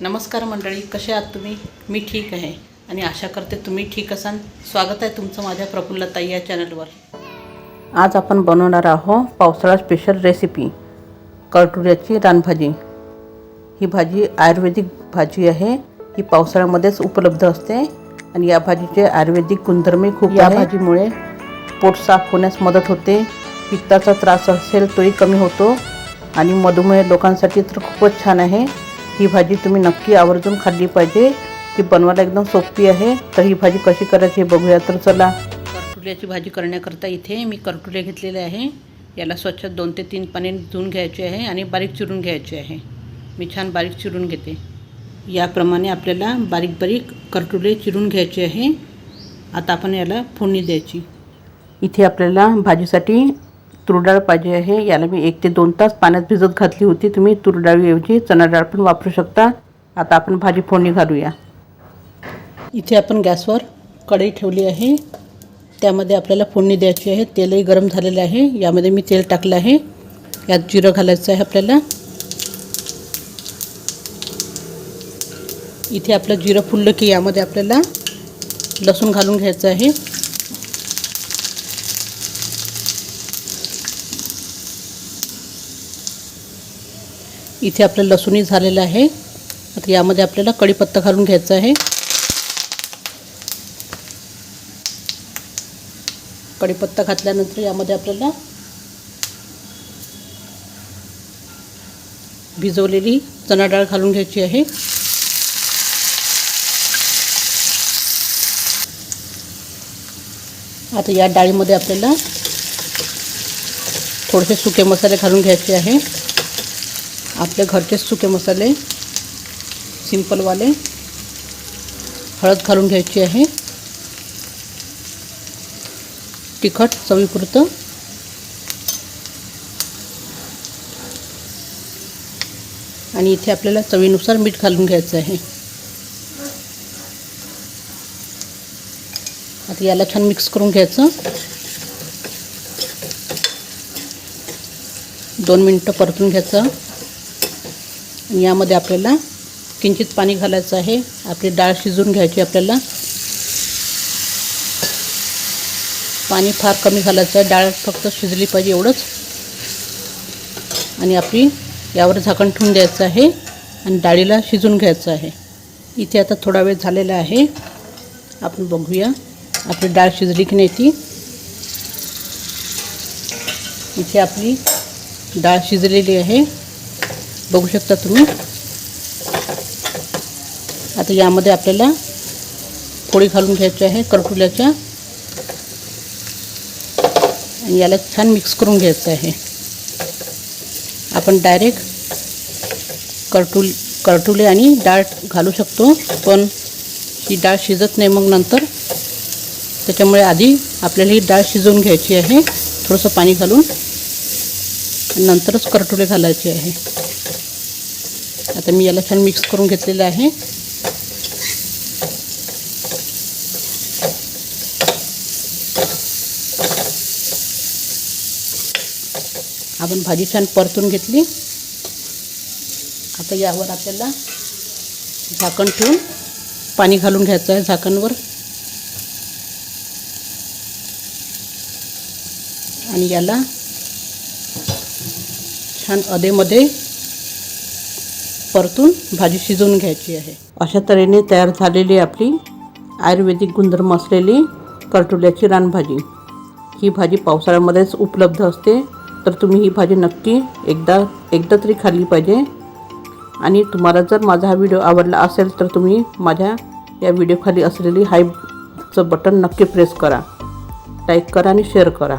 नमस्कार मंडळी कसे आहात तुम्ही? मी ठीक आहे आणि आशा करते तुम्ही ठीक असाल. स्वागत आहे तुमचं माझ्या प्रफुल्लताई या चॅनलवर. आज आपण बनवणार आहोत पावसाळा स्पेशल रेसिपी करटुऱ्याची रानभाजी. ही भाजी आयुर्वेदिक भाजी आहे. ही पावसाळ्यामध्येच उपलब्ध असते आणि या भाजीचे आयुर्वेदिक गुणधर्मही खूप या भाजीमुळे पोट साफ होण्यास मदत होते. पित्ताचा त्रास असेल तोही कमी होतो आणि मधुमेह लोकांसाठी तर खूपच छान आहे. ही भाजी तुम्ही नक्की आवर्जून खाल्ली पाहिजे. ही बनवायला एकदम सोपी आहे. तर ही भाजी कशी करायची हे बघूया. तर चला. करटुल्याची भाजी करण्याकरता इथे मी करटुले घेतलेले आहे. याला स्वच्छ दोन ते तीन पाणी धुवून घ्यायचे आहे आणि बारीक चिरून घ्यायचे आहे. मी छान बारीक चिरून घेते. याप्रमाणे आपल्याला बारीक बारीक करटुले चिरून घ्यायचे आहे. आता आपण याला फोडणी द्यायची. इथे आपल्याला भाजीसाठी तुरडाळ पाहिजे आहे. याला मी एक ते दोन तास पाण्यात भिजत घातली होती. तुम्ही तुरडाळीऐवजी चणाडाळ चणा डाळ पण वापरू शकता. आता आपण भाजी फोडणी घालूया. इथे आपण गॅसवर कढई ठेवली आहे. त्यामध्ये आपल्याला फोडणी द्यायची आहे. तेलही गरम झालेलं आहे. यामध्ये मी तेल टाकलं आहे. यात जिरं घालायचं आहे आपल्याला. इथे आपलं जिरं फुललं की यामध्ये आपल्याला लसूण घालून घ्यायचं आहे. इथे आपलं लसूणही झालेलं आहे. आता यामध्ये आपल्याला कढीपत्ता घालून घ्यायचा आहे. कढीपत्ता घातल्यानंतर यामध्ये आपल्याला भिजवलेली चणा डाळ घालून घ्यायची आहे. आता या डाळीमध्ये आपल्याला थोडेसे सुके मसाले घालून घ्यायचे आहे. आपले घरचेच सुके मसाले सिंपलवाले हळद घालून घ्यायची आहे. तिखट चवीपुरतं. आणि इथे आपल्याला चवीनुसार मीठ घालून घ्यायचं आहे. आता याला छान मिक्स करून घ्यायचं. दोन मिनटं परतून घ्यायचं. आणि यामध्ये आपल्याला किंचित पाणी घालायचं आहे. आपली डाळ शिजवून घ्यायची आपल्याला. पाणी फार कमी घालायचं आहे. डाळ फक्त शिजली पाहिजे एवढंच. आणि आपली यावर झाकण ठेवून द्यायचं आहे. आणि डाळीला शिजून घ्यायचं आहे. इथे आता थोडा वेळ झालेला आहे. आपण बघूया आपली डाळ शिजली की नाही ती. इथे आपली डाळ शिजलेली आहे. बघू शकता तुम्ही. आता यामध्ये आपल्याला पोळी घालून घ्यायची आहे करटुल्याच्या आणि याला छान मिक्स करून घ्यायचं आहे. आपण डायरेक्ट करटुल करटुले आणि डाळ घालू शकतो पण ही डाळ शिजत नाही मग नंतर. त्याच्यामुळे आधी आपल्याला ही डाळ शिजवून घ्यायची आहे थोडंसं पाणी घालून. नंतरच करटुले घालायचे आहे. आता मी याला छान मिक्स करून घेतलेलं आहे. आपण भाजी छान परतून घेतली. आता यावर आपल्याला झाकण ठेवून पाणी घालून घ्यायचं आहे झाकणवर. आणि याला छान अधेमध्ये परतून भाजी शिजवून घ्यायची आहे. अशा तऱ्हेने तयार झालेली आपली आयुर्वेदिक गुणधर्म असलेली करटुल्याची रानभाजी. ही भाजी पावसाळ्यामध्येच उपलब्ध असते तर तुम्ही ही भाजी नक्की एकदा एकदा तरी खाल्ली पाहिजे. आणि तुम्हाला जर माझा हा व्हिडिओ आवडला असेल तर तुम्ही माझ्या या व्हिडिओखाली असलेली हायचं बटन नक्की प्रेस करा. लाईक करा आणि शेअर करा.